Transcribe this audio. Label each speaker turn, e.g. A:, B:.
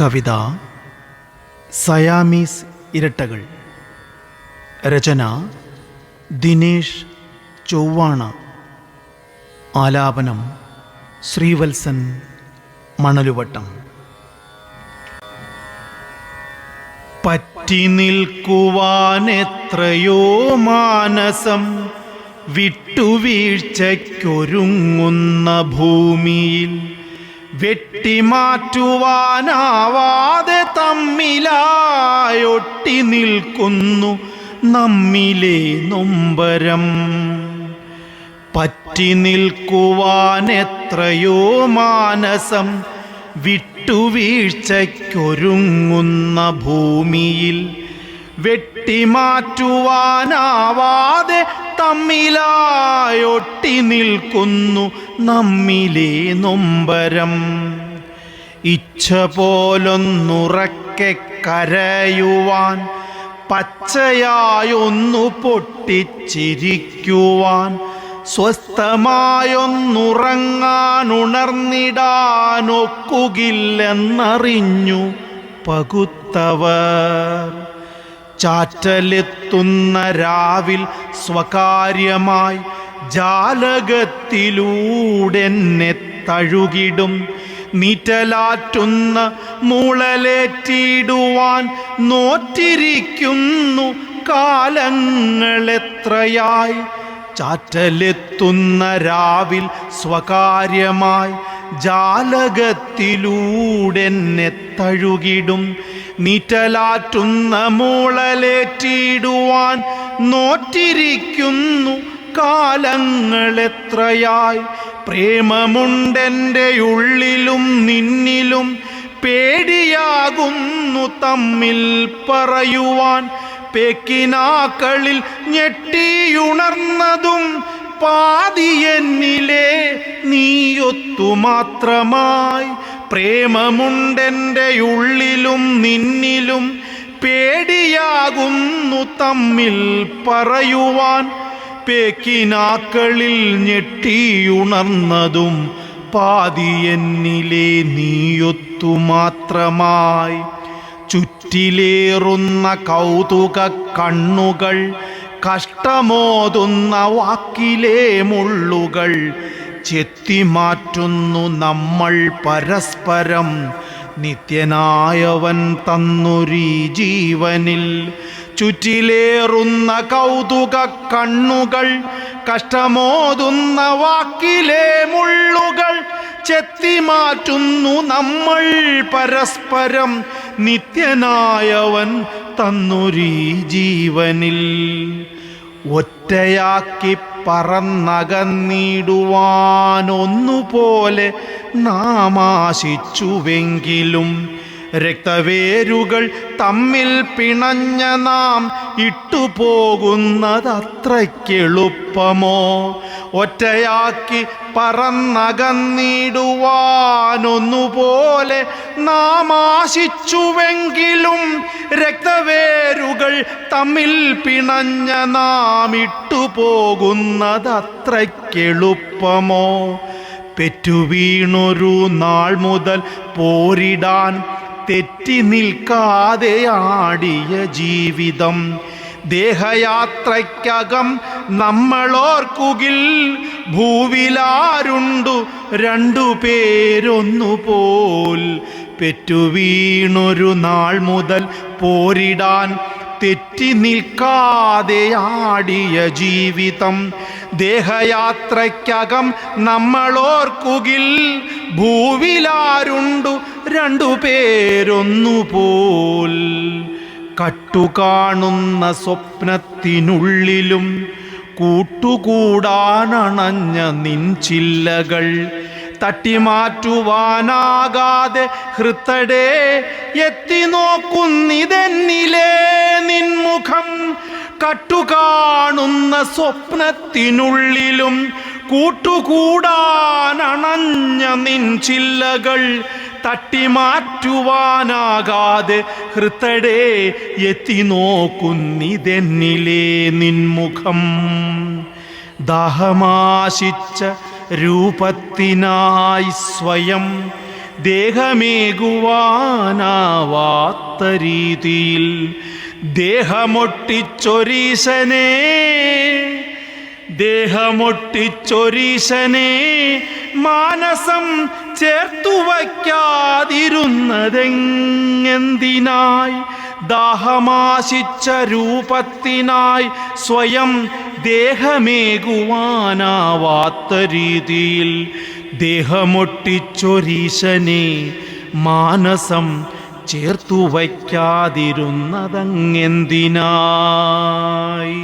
A: കവിത Siamese ഇരട്ടകൾ. രചന ദിനേഷ് ചൊവ്വാണ. ആലാപനം ശ്രീവത്സൻ മണലുവട്ടം. പറ്റി നിൽക്കുവാൻ എത്രയോ മാനസം വിട്ടുവീഴ്ചയ്ക്കൊരുങ്ങുന്ന ഭൂമിയിൽ വെട്ടിമാറ്റുവാനാവാതെ തമ്മിലായൊട്ടി നിൽക്കുന്നു നമ്മിലെ നൊമ്പരം. പറ്റി നിൽക്കുവാൻ എത്രയോ മാനസം വിട്ടുവീഴ്ചയ്ക്കൊരുങ്ങുന്ന ഭൂമിയിൽ വെട്ടിമാറ്റുവാനാവാതെ തമ്മിലായൊട്ടി നിൽക്കുന്നു നമ്മിലെ നൊമ്പരം. ഇച്ഛ പോലൊന്നുറക്കെ കരയുവാൻ പച്ചയായൊന്നു പൊട്ടിച്ചിരിക്കുവാൻ സ്വസ്ഥമായൊന്നുറങ്ങാനുണർന്നിടാനൊക്കുകില്ലെന്നറിഞ്ഞു പകുത്തവർ. ചാറ്റലെത്തുന്ന രാവിൽ സ്വകാര്യമായി ജാലകത്തിലൂടെന്നെ തഴുകിടും നിറ്റലാറ്റുന്ന മൂളലേറ്റിടുവാൻ നോറ്റിരിക്കുന്നു കാലങ്ങളെത്രയായി. ചാറ്റലെത്തുന്ന രാവിൽ സ്വകാര്യമായി ജാലകത്തിലൂടെന്നെ തഴുകിടും നിറ്റലാറ്റുന്ന മൂളലേറ്റിടുവാൻ നോറ്റിരിക്കുന്നു കാലങ്ങളെത്രയായി പ്രേമമുണ്ടെന്റെ ഉള്ളിലും നിന്നിലും പേടിയാകുന്നു തമ്മിൽ പറയുവാൻ പെക്കിനാക്കളിൽ ഞെട്ടിയുണർന്നതും പാതി എന്നിലെ നീയൊത്തു മാത്രമായി പ്രേമമുണ്ടെന്റെ ഉള്ളിലും നിന്നിലും പേടിയാകുന്നു തമ്മിൽ പറയുവാൻ പേക്കിനാക്കളിൽ ഞെട്ടിയുണർന്നതും പാതി എന്നിലെ നീയൊത്തു മാത്രമായി ചുറ്റിലേറുന്ന കൗതുക കണ്ണുകൾ കഷ്ടമോതുന്ന വാക്കിലെ മുള്ളുകൾ ചെത്തിമാറ്റുന്നു നമ്മൾ പരസ്പരം. നിത്യനായവൻ തന്നൊരീ ജീവനിൽ ചുറ്റിലേറുന്ന കൗതുക കണ്ണുകൾ കഷ്ടമോതുന്ന വാക്കിലെ മുള്ളുകൾ ചെത്തിമാറ്റുന്നു നമ്മൾ പരസ്പരം. നിത്യനായവൻ തന്നൊരീ ജീവനിൽ. ഒറ്റയാക്കി പറന്നകന്നിടുവാനൊന്നുപോലെ നാം ആശിച്ചുവെങ്കിലും രക്തവേരുകൾ തമ്മിൽ പിണഞ്ഞ നാം ഇട്ടുപോകുന്നതത്രയ്ക്കെളുപ്പമോ? ഒറ്റയാക്കി പറന്നകന്നിടുവാനൊന്നുപോലെ നാം ആശിച്ചുവെങ്കിലും രക്തവേരുകൾ തമ്മിൽ പിണഞ്ഞ നാം ഇട്ടുപോകുന്നതത്രയ്ക്കെളുപ്പമോ? പെറ്റുവീണൊരു നാൾ മുതൽ പോരിടാൻ തെറ്റി നിൽക്കാതെ ആടിയ ജീവിതം. ദേഹയാത്രയ്ക്കകം നമ്മളോർക്കുകിൽ ഭൂവിലാരുണ്ടു രണ്ടു പേരൊന്നുപോൽ. പെറ്റുവീണൊരു നാൾ മുതൽ പോരിടാൻ തെറ്റി നിൽക്കാതെ ആടിയ ജീവിതം. ദേഹയാത്രയ്ക്കകം നമ്മളോർക്കുകിൽ ഭൂവിലാരുണ്ടു രണ്ടു പേരൊന്നുപോൽ കട്ടുകാണുന്ന സ്വപ്നത്തിനുള്ളിലും കൂട്ടുകൂടാനണഞ്ഞ നിൻചില്ലകൾ. തട്ടിമാറ്റുവാനാകാതെ ഹൃത്തടേ എത്തി നോക്കുന്നിതെന്നിലേ നിൻമുഖം. കട്ടുകാണുന്ന സ്വപ്നത്തിനുള്ളിലും കൂട്ടുകൂടാനണഞ്ഞ നിൻ ചില്ലകൾ തട്ടിമാറ്റുവാനാകാതെ ഹൃത്തടേ എത്തി നോക്കുന്നിതെന്നിലേ നിൻമുഖം. ദാഹമാശിച്ച രൂപത്തിനായി സ്വയം ദേഹമേകുവാനാവാത്ത രീതിയിൽ ദേഹമൊട്ടിച്ചൊരീശനെ ദേഹമൊട്ടിച്ചൊരീശനെ മാനസം ചേർത്തു വയ്ക്കാതിരുന്നതെങ്ങെന്തിനായി? ദാഹമാശിച്ച രൂപത്തിനായി സ്വയം ദേഹമേകുവാനാവാത്ത രീതിയിൽ ദേഹമൊട്ടിച്ചൊരീശനെ മാനസം ചേർത്തു വയ്ക്കാതിരുന്നതങ്ങെന്തിനായി?